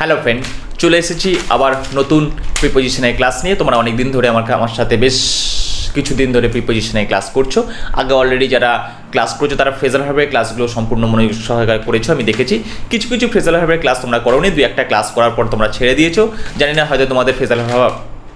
Hello friend চলে এসেছি আবার নতুন প্রিপোজিশনের ক্লাস নিয়ে। তোমরা অনেক দিন ধরে আমার আমার সাথে বেশ কিছুদিন ধরে প্রিপোজিশনের ক্লাস করছ। আগে অলরেডি যারা ক্লাস করছ, তারা ফ্রেজাল হার্বের ক্লাসগুলো সম্পূর্ণ মনে সহকারে করেছ, আমি দেখেছি। কিছু কিছু ফ্রেজাল হার্বের ক্লাস তোমরা করোনি। দুই একটা ক্লাস করার পর তোমরা ছেড়ে দিয়েছ। জানি না, হয়তো তোমাদের ফ্রেজাল হার্ব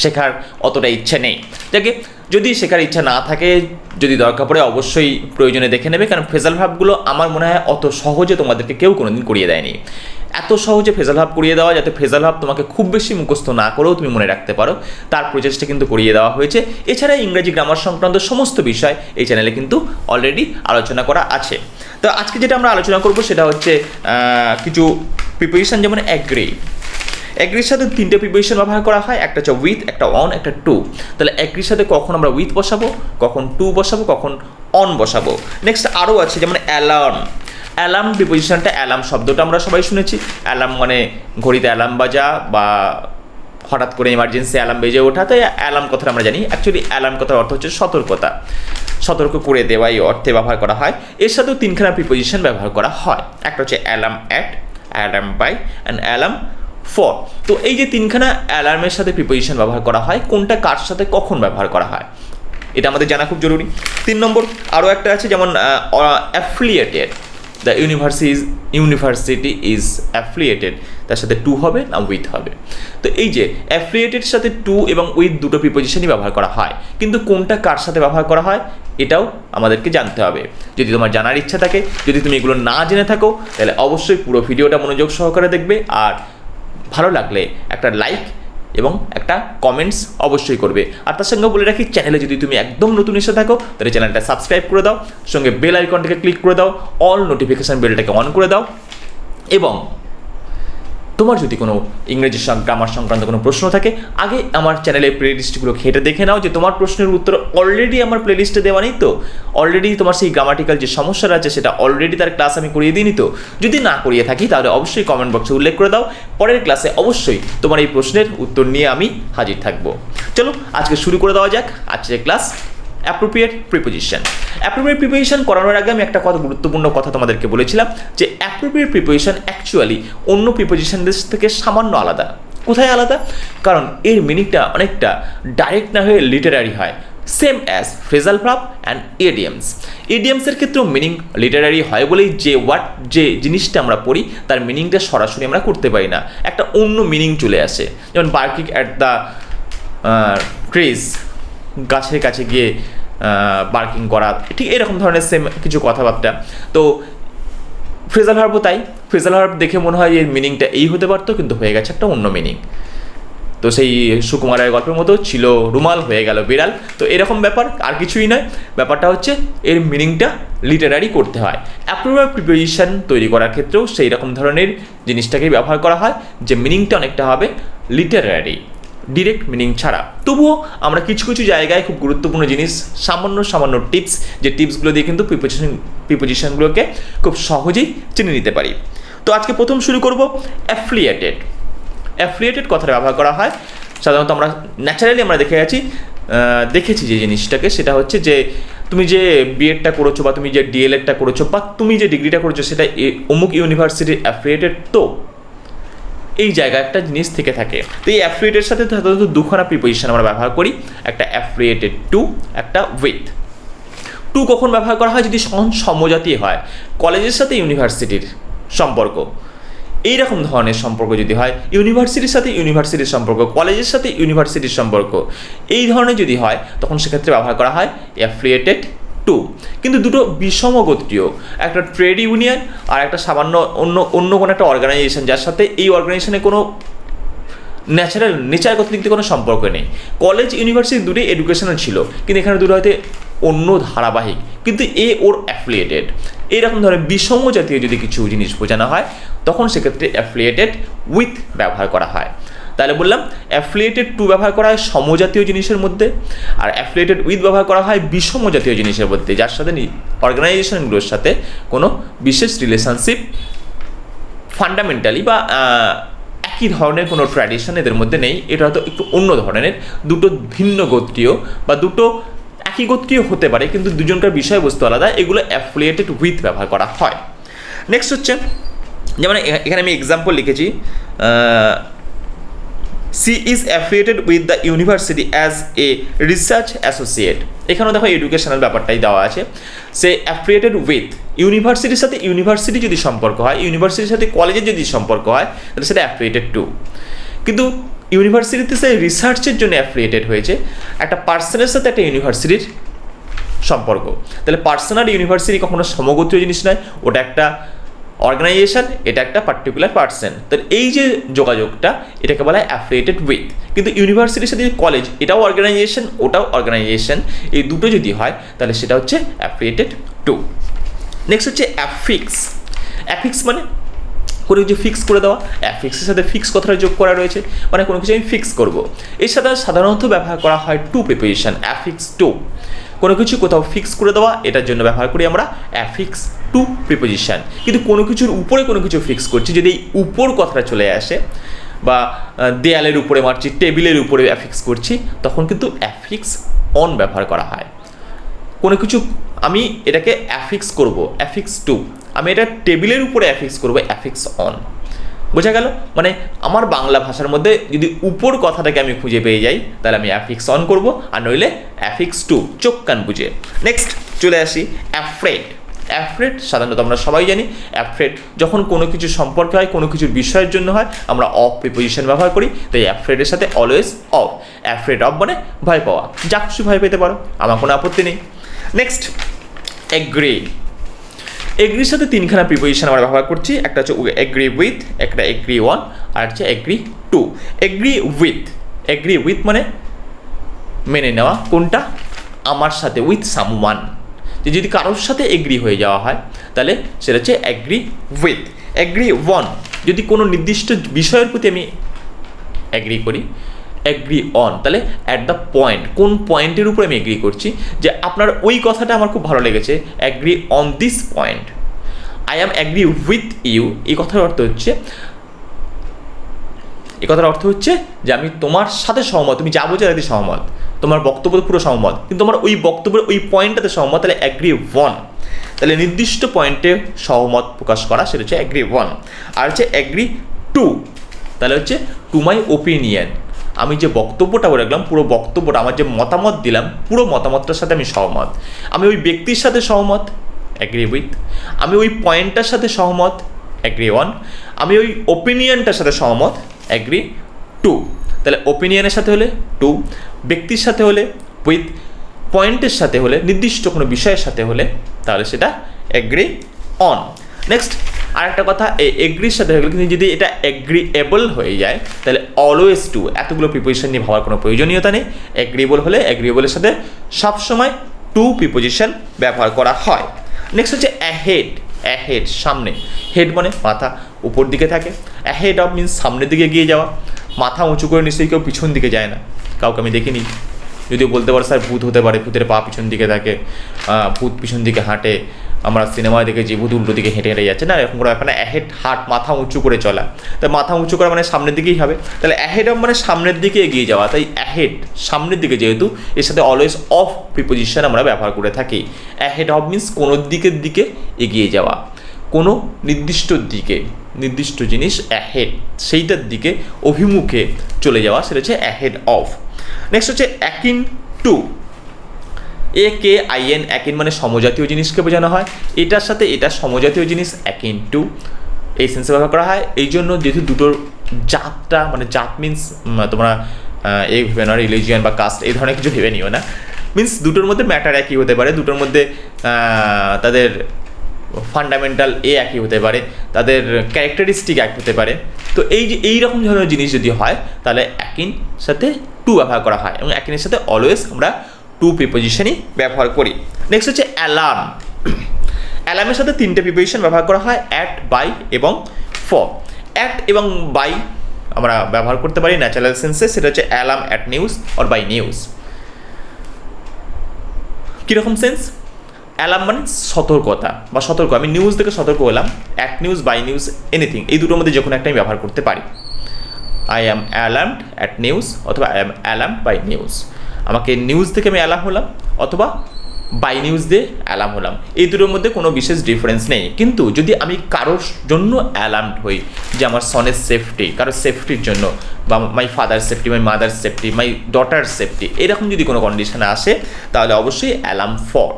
শেখার অতটা ইচ্ছে নেই। যাকে যদি শেখার ইচ্ছা না থাকে, যদি দরকার পড়ে অবশ্যই প্রয়োজনে দেখে নেবে, কারণ ফেজাল ভাবগুলো আমার মনে হয় অত সহজে তোমাদেরকে কেউ কোনোদিন করিয়ে দেয়নি। এত সহজে ফেজাল ভাব করিয়ে দেওয়া যাতে ফেজাল ভাব তোমাকে খুব বেশি মুখস্থ না করেও তুমি মনে রাখতে পারো, তার প্রচেষ্টা কিন্তু করিয়ে দেওয়া হয়েছে। এছাড়া ইংরেজি গ্রামার সংক্রান্ত সমস্ত বিষয় এই চ্যানেলে কিন্তু অলরেডি আলোচনা করা আছে। তো আজকে যেটা আমরা আলোচনা করব সেটা হচ্ছে কিছু প্রিপারেশন যেমন অ্যাগ্রি অ্যাগ্রির সাথে তিনটে প্রিপারেশন ব্যবহার করা হয়, একটা হচ্ছে উইথ একটা অন একটা টু তাহলে অ্যাগ্রির সাথে কখন আমরা উইথ বসাবো, কখন টু বসাবো, কখন অন বসাবো। নেক্সট আরও আছে, যেমন অ্যালার্ম অ্যালার্ম প্রিপোজিশনটা অ্যালার্ম শব্দটা আমরা সবাই শুনেছি। অ্যালার্ম মানে ঘড়িতে অ্যালার্ম বাজা বা হঠাৎ করে ইমার্জেন্সি অ্যালার্ম বেজে ওঠা। তাই অ্যালার্ম কথাটা আমরা জানি। অ্যাকচুয়ালি অ্যালার্ম কথার অর্থ হচ্ছে সতর্কতা। সতর্ক করে দেওয়া এই অর্থে ব্যবহার করা হয়। এর সাথেও তিনখানা প্রিপোজিশন ব্যবহার করা হয়। একটা হচ্ছে alarm at alarm by and alarm for তো এই যে তিনখানা অ্যালার্মের সাথে প্রিপোজিশন ব্যবহার করা হয়, কোনটা কার সাথে কখন ব্যবহার করা হয়? এটা আমাদের জানা খুব জরুরি। তিন নম্বর, আরও একটা আছে যেমন affiliated the university university is affiliated তার সাথে টু হবে না উইথ হবে? তো এই যে অ্যাফিলিয়েটেড সাথে টু এবং উইথ দুটো প্রিপোজিশনই ব্যবহার করা হয়, কিন্তু কোনটা কার সাথে ব্যবহার করা হয়, এটাও আমাদেরকে জানতে হবে। যদি তোমার জানার ইচ্ছা থাকে, যদি তুমি এগুলো না জেনে থাকো, তাহলে অবশ্যই পুরো ভিডিওটা মনোযোগ সহকারে দেখবে, আর ভালো লাগলে একটা লাইক এবং একটা কমেন্টস অবশ্যই করবে। আর তার সঙ্গে বলে রাখি চ্যানেলে যদি তুমি একদম নতুন এসে থাকো, তাহলে চ্যানেলটা সাবস্ক্রাইব করে দাও, সঙ্গে বেল আইকনটাকে ক্লিক করে দাও অল নোটিফিকেশান বেলটাকে অন করে দাও এবং তোমার যদি কোনো ইংরেজি গ্রামার সংক্রান্ত কোনো প্রশ্ন থাকে, আগে আমার চ্যানেলের প্লে লিস্টগুলো ঘেটে দেখে নাও যে তোমার প্রশ্নের উত্তর অলরেডি আমার প্লে লিস্টে দেওয়া নেই তো। অলরেডি তোমার সেই গ্রামাটিক্যাল যে সমস্যাটা আছে, সেটা অলরেডি তার ক্লাস আমি করিয়ে দিইনি তো। যদি না করিয়ে থাকি, তাহলে অবশ্যই কমেন্ট বক্সে উল্লেখ করে দাও। পরের ক্লাসে অবশ্যই তোমার এই প্রশ্নের উত্তর নিয়ে আমি হাজির থাকব। চলো, আজকে শুরু করে দেওয়া যাক। আজকের class appropriate preposition appropriate preposition করানোর আগে আমি একটা কথা, গুরুত্বপূর্ণ কথা তোমাদেরকে বলেছিলাম যে অ্যাপ্রোপ্রিয়েট প্রিপোজিশন অ্যাকচুয়ালি অন্য প্রিপোজিশনদের থেকে সামান্য আলাদা। কোথায় আলাদা? কারণ এর মিনিংটা অনেকটা ডাইরেক্ট না হয়ে লিটারারি হয়। সেম অ্যাজ ফ্রেজাল ভাব অ্যান্ড এডিএমস এডিএমসের ক্ষেত্রেও মিনিং লিটারারি হয় বলেই যে ওয়াট যে জিনিসটা আমরা পড়ি, তার মিনিংটা সরাসরি আমরা করতে পারি না। একটা অন্য মিনিং চলে আসে। যেমন বার্কিং অ্যাট দ্য ট্রেস গাছের কাছে গিয়ে বার্কিং করা, ঠিক এরকম ধরনের সেম কিছু কথাবার্তা। তো ফ্রেজাল হার্বও তাই, ফ্রেজাল হার্ব দেখে মনে হয় এর মিনিংটা এই হতে পারতো, কিন্তু হয়ে গেছে একটা অন্য মিনিং তো সেই সুকুমারের গল্পের মতো ছিল, রুমাল হয়ে গেল বিড়াল। তো এরকম ব্যাপার, আর কিছুই নয়। ব্যাপারটা হচ্ছে, এর মিনিংটা লিটারারি করতে হয়। অ্যাপ্রোভার প্রিপোজিশন তৈরি করার ক্ষেত্রেও সেই রকম ধরনের জিনিসটাকেই ব্যবহার করা হয়, যে মিনিংটা অনেকটা হবে লিটারারি ডিরেক্ট মিনিং ছাড়া। তবুও আমরা কিছু কিছু জায়গায় খুব গুরুত্বপূর্ণ জিনিস, সামান্য সামান্য টিপস যে টিপসগুলো দিয়ে কিন্তু প্রিপোজিশন প্রিপোজিশনগুলোকে খুব সহজেই চিনে নিতে পারি। তো আজকে প্রথম শুরু করব অ্যাফিলিয়েটেড অ্যাফিলিয়েটেড কথাটা ব্যবহার করা হয়। সাধারণত আমরা ন্যাচারালি আমরা দেখে গেছি দেখেছি যে জিনিসটাকে, সেটা হচ্ছে যে তুমি যে বিএডটা করেছ বা তুমি যে ডিএলএডটা করেছ বা তুমি যে ডিগ্রিটা করেছ, সেটা অমুক ইউনিভার্সিটির অ্যাফিলিয়েটেড তো এই জায়গায় একটা জিনিস থেকে থাকে। তো এই অ্যাফ্রিয়েটের সাথে সাধারণত দুখানা প্রিপোজিশন আমরা ব্যবহার করি। একটা অ্যাফ্রিয়েটেড টু একটা উইথ টু কখন ব্যবহার করা হয়? যদি সম সমজাতি হয়। কলেজের সাথে ইউনিভার্সিটির সম্পর্ক। এই রকম ধরনের সম্পর্ক যদি হয় ইউনিভার্সিটির সাথে ইউনিভার্সিটির সম্পর্ক, কলেজের সাথে ইউনিভার্সিটির সম্পর্ক, এই ধরনের যদি হয়, তখন সেক্ষেত্রে ব্যবহার করা হয় অ্যাফিলিয়েটেড টু কিন্তু দুটো বিষম গোত্রীয় একটা ট্রেড ইউনিয়ন আর একটা সামান্য অন্য অন্য কোনো একটা অর্গানাইজেশন যার সাথে এই অর্গানাইজেশনে কোনো ন্যাচারাল নেচারগত দিক থেকে কোনো সম্পর্ক নেই। কলেজ ইউনিভার্সিটি দুটোই এডুকেশনাল ছিল, কিন্তু এখানে দুটো হয়তো অন্য ধারাবাহিক, কিন্তু এ ওর অ্যাফিলিয়েটেড এইরকম ধরনের বিষম জাতীয় যদি কিছু জিনিস বোঝানো হয়, তখন সেক্ষেত্রে অ্যাফিলিয়েটেড উইথ ব্যবহার করা হয়। তাহলে বললাম অ্যাফিলিয়েটেড টু ব্যবহার করা হয় সমজাতীয় জিনিসের মধ্যে, আর অ্যাফিলিয়েটেড উইথ ব্যবহার করা হয় বিষম জাতীয় জিনিসের মধ্যে, যার সাথে অর্গানাইজেশনগুলোর সাথে কোনো বিশেষ রিলেশনশিপ ফান্ডামেন্টালি বা একই ধরনের কোনো ট্র্যাডিশন এদের মধ্যে নেই। এটা হয়তো একটু অন্য ধরনের, দুটো ভিন্ন গোত্রীয় বা দুটো একই গোত্রীয় হতে পারে, কিন্তু দুজনকার বিষয়বস্তু আলাদা, এগুলো অ্যাফিলিয়েটেড উইথ ব্যবহার করা হয়। নেক্সট হচ্ছে, যেমন এখানে আমি এক্সাম্পল লিখেছি she is affiliated with the university as a research associate এখানেও দেখো এডুকেশনাল ব্যাপারটাই দেওয়া আছে। সে অ্যাফিলিয়েটেড উইথ ইউনিভার্সিটির সাথে ইউনিভার্সিটি যদি সম্পর্ক হয় ইউনিভার্সিটির সাথে কলেজের যদি সম্পর্ক হয়, তাহলে সেটা অ্যাফিলিয়েটেড টু কিন্তু ইউনিভার্সিটিতে সে রিসার্চের জন্য অ্যাফিলিয়েটেড হয়েছে। একটা পার্সনের সাথে একটা ইউনিভার্সিটির সম্পর্ক। তাহলে পার্সোনাল ইউনিভার্সিটি কখনো সমগোত্রীয় জিনিস নয়, ওটা একটা অর্গানাইজেশন এটা একটা পার্টিকুলার পার্সন তো এই যে যোগাযোগটা, এটাকে বলা হয় অ্যাফিলিয়েটেড উইথ কিন্তু ইউনিভার্সিটির সাথে কলেজ এটাও অর্গানাইজেশন ওটাও অর্গানাইজেশন এই দুটো যদি হয়, তাহলে সেটা হচ্ছে অ্যাফিলিয়েটেড টু নেক্সট হচ্ছে অ্যাফিক্স অ্যাফিক্স মানে কোনো কিছু ফিক্স করে দেওয়া। অ্যাফিক্সের সাথে ফিক্স কথাটা যোগ করা রয়েছে। মানে কোনো কিছু আমি ফিক্স করব। এর সাথে সাধারণত ব্যবহার করা হয় টু প্রিপোজিশন অ্যাফিক্স টু কোনো কিছু কোথাও ফিক্স করে দেওয়া, এটার জন্য ব্যবহার করি আমরা অ্যাফিক্স টু প্রিপোজিশন কিন্তু কোনো কিছুর উপরে কোনো কিছু ফিক্স করছি, যদি এই উপর কথাটা চলে আসে, বা দেয়ালের উপরে মারছি, টেবিলের উপরে অ্যাফিক্স করছি, তখন কিন্তু অ্যাফিক্স অন ব্যবহার করা হয়। কোনো কিছু, আমি এটাকে অ্যাফিক্স করব অ্যাফিক্স টু আমি এটা টেবিলের উপরে অ্যাফিক্স করব অ্যাফিক্স অন বোঝা গেল? মানে আমার বাংলা ভাষার মধ্যে যদি উপর কথাটাকে আমি খুঁজে পেয়ে যাই, তাহলে আমি অ্যাফিক্স অন করব, আর নইলে অ্যাফিক্স টু চোখ কান বুঝে। নেক্সট চলে আসি অ্যাফ্রেড অ্যাফ্রেড সাধারণত আমরা সবাই জানি অ্যাফ্রেড যখন কোনো কিছু সম্পর্কে হয়, কোনো কিছুর বিষয়ের জন্য হয়, আমরা অফ প্রিপোজিশন ব্যবহার করি, তাই অ্যাফ্রেডের সাথে অলওয়েজ অফ অ্যাফ্রেড অফ মানে ভয় পাওয়া। যা খুশি ভয় পেতে পারো, আমার কোনো আপত্তি নেই। নেক্সট এগ্রি এগ্রির সাথে তিনখানা প্রিপোজিশন আমরা ব্যবহার করছি। একটা হচ্ছে এগ্রি উইথ একটা এগ্রি ওয়ান আর হচ্ছে agree to agree with agree with মানে মেনে নেওয়া কোনটা? আমার সাথে উইথ সামওয়ান যে যদি কারোর সাথে এগ্রি হয়ে যাওয়া হয়, তাহলে সেটা হচ্ছে অ্যাগ্রি উইথ অ্যাগ্রি ওয়ান যদি কোনো নির্দিষ্ট বিষয়ের প্রতি আমি অ্যাগ্রি করি অ্যাগ্রি অন তাহলে অ্যাট দ্য পয়েন্ট কোন পয়েন্টের উপরে আমি এগ্রি করছি? যে আপনার ওই কথাটা আমার খুব ভালো লেগেছে agree on this point I am agree with you এই কথার অর্থ হচ্ছে, এই কথার অর্থ হচ্ছে যে আমি তোমার সাথে সহমত, তুমি যা তাতে সহমত। তোমার বক্তব্য পুরো সহমত, কিন্তু তোমার ওই বক্তব্যের ওই পয়েন্টটাতে সহমত, তাহলে অ্যাগ্রি ওয়ান তাহলে নির্দিষ্ট পয়েন্টে সহমত প্রকাশ করা, সেটা হচ্ছে অ্যাগ্রি ওয়ান আর হচ্ছে অ্যাগ্রি টু তাহলে হচ্ছে টু মাই ওপিনিয়ন আমি যে বক্তব্যটা রাখলাম, পুরো বক্তব্যটা, আমার যে মতামত দিলাম, পুরো মতামতটার সাথে আমি সহমত। আমি ওই ব্যক্তির সাথে সহমত অ্যাগ্রি উইথ আমি ওই পয়েন্টটার সাথে সহমত অ্যাগ্রি ওয়ান আমি ওই ওপিনিয়নটার সাথে সহমত অ্যাগ্রি টু তাহলে ওপিনিয়নের সাথে হলে টু ব্যক্তির সাথে হলে উইথ পয়েন্টের সাথে হলে, নির্দিষ্ট কোনো বিষয়ের সাথে হলে, তাহলে সেটা অ্যাগ্রি অন নেক্সট আরেকটা কথা এই এগ্রির সাথে হয়ে গেলে, কিন্তু যদি এটা এগ্রিএবল হয়ে যায়, তাহলে অলওয়েজ টু এতগুলো প্রিপোজিশন নিয়ে ভাবার কোনো প্রয়োজনীয়তা নেই। এগ্রিএবল হলে এগ্রিএবলের সাথে সবসময় টু প্রিপোজিশন ব্যবহার করা হয়। নেক্সট হচ্ছে অ্যাহেড অ্যাহেড সামনে। হেড মানে মাথা, উপর দিকে থাকে। অ্যাহেড অফ মিনস সামনের দিকে গিয়ে যাওয়া। মাথা উঁচু করে নিশ্চয়ই কেউ পিছন দিকে যায় না। কাউকে আমি দেখিনি। যদিও বলতে পারো স্যার, ভূত হতে পারে, ভূতের পা পিছন দিকে থাকে ভূত পিছন দিকে হাঁটে। আমরা সিনেমায় দেখেছি ভূত উল্টো দিকে হেঁটে হেঁটে যাচ্ছে, না, এরকম করে ব্যাপার না অ্যাহেড হাট, মাথা উঁচু করে চলা। তাই মাথা উঁচু করা মানে সামনের দিকেই হবে। তাহলে অ্যাহেড মানে সামনের দিকে এগিয়ে যাওয়া। তাই অ্যাহেড সামনের দিকে যেহেতু, এর সাথে অলওয়েজ অফ প্রিপোজিশন আমরা ব্যবহার করে থাকি। অ্যাহেড অফ মিনস কোনো দিকের দিকে এগিয়ে যাওয়া। কোনো নির্দিষ্ট দিকে, নির্দিষ্ট জিনিস অ্যাহেড সেইটার দিকে অভিমুখে চলে যাওয়া, সেটা হচ্ছে অ্যাহেড অফ নেক্সট হচ্ছে akin to. A K I N, akin মানে সমজাতীয় জিনিসকে বোঝানো হয়। এটার সাথে এটা সমজাতীয় জিনিস, অ্যাকিন টু। এই সেন্সে ব্যবহার করা হয়। এই জন্য যেহেতু দুটোর জাতটা মানে জাত মিন্স তোমরা এই ভেবে না রিলিজিয়ান বা কাস্ট এই ধরনের কিছু ভেবে নিও না। মিন্স দুটোর মধ্যে ম্যাটার একই হতে পারে। দুটোর মধ্যে তাদের ফান্ডামেন্টাল এ একই হতে পারে। তাদের ক্যারেক্টারিস্টিক এক হতে পারে। তো এই যে, এই রকম ধরনের জিনিস যদি হয়, তাহলে অ্যাকিন সাথে টু ব্যবহার করা হয় এবং অ্যাকিনের সাথে অলওয়েজ আমরা টু প্রিপোজিশনই ব্যবহার করি। নেক্সট হচ্ছে অ্যালার্ম অ্যালার্মের সাথে তিনটে প্রিপোজিশন ব্যবহার করা হয় অ্যাট বাই এবং ফর অ্যাট এবং বাই আমরা ব্যবহার করতে পারি ন্যাচারাল সেন্সে সেটা হচ্ছে alarm at news or by news কীরকম সেন্স অ্যালার্ম মানে সতর্কতা বা সতর্ক। আমি নিউজ থেকে সতর্ক হলাম at news by news anything এই দুটোর মধ্যে যে কোনো একটা আমি ব্যবহার করতে পারি। I am alarmed at news অথবা I am alarm by news আমাকে নিউজ থেকে আমি অ্যালার্ম হলাম অথবা বাই নিউজ দিয়ে অ্যালার্ম হলাম। এই দুটোর মধ্যে কোনো বিশেষ ডিফারেন্স নেই। কিন্তু যদি আমি কারোর জন্য অ্যালার্ম হই যে আমার সনের সেফটি কারোর সেফটির জন্য, বা my father safety my mother safety my daughter safety এরকম যদি কোনো কন্ডিশনে আসে, তাহলে অবশ্যই অ্যালার্ম ফর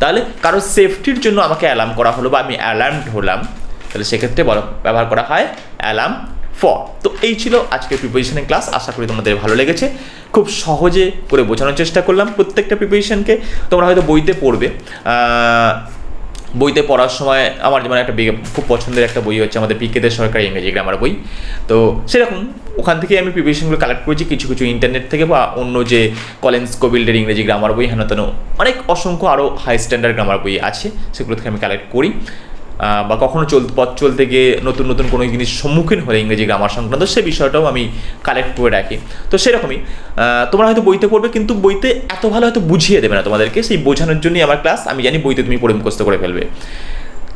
তাহলে কারোর সেফটির জন্য আমাকে অ্যালার্ম করা হলো বা আমি অ্যালার্মড হলাম, তাহলে সেক্ষেত্রে ব্যবহার করা হয় অ্যালার্ম ফর তো এই ছিল আজকের প্রিপারেশনের ক্লাস আশা করি তোমাদের ভালো লেগেছে। খুব সহজে করে বোঝানোর চেষ্টা করলাম প্রত্যেকটা প্রিপারেশনকে তোমরা হয়তো বইতে পড়বে। বইতে পড়ার সময় আমার যেমন একটা খুব পছন্দের একটা বই হচ্ছে আমাদের পিকেদের সরকারি ইংরেজি গ্রামার বই। তো সেরকম ওখান থেকে আমি প্রিপারেশনগুলো কালেক্ট করেছি। কিছু কিছু ইন্টারনেট থেকে বা অন্য যে কলেন্স কোবিল্ডের ইংরেজি গ্রামার বই হেন তেন অনেক অসংখ্য আরও হাই স্ট্যান্ডার্ড গ্রামার বই আছে। সেগুলো থেকে আমি কালেক্ট করি। বা কখনো চল, পথ চলতে গিয়ে নতুন নতুন কোনো জিনিস সম্মুখীন হলে ইংরেজি গ্রামার সংক্রান্ত, সে বিষয়টাও আমি কালেক্ট করে রাখি। তো সেরকমই তোমরা হয়তো বইতে পড়বে, কিন্তু বইতে এত ভালো হয়তো বুঝিয়ে দেবে না তোমাদেরকে, সেই বোঝানোর জন্যই আমার ক্লাস আমি জানি বইতে তুমি পড়ে মুখস্থ করে ফেলবে।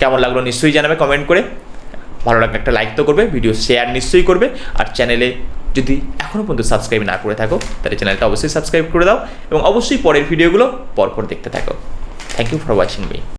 কেমন লাগল নিশ্চয়ই জানাবে কমেন্ট করে। ভালো লাগলে একটা লাইক তো করবে ভিডিও শেয়ার নিশ্চয়ই করবে। আর চ্যানেলে যদি এখনও পর্যন্ত সাবস্ক্রাইব না করে থাকো, তাহলে চ্যানেলটা অবশ্যই সাবস্ক্রাইব করে দাও। এবং অবশ্যই পরের ভিডিওগুলো পরপর দেখতে থাকো। Thank you for watching me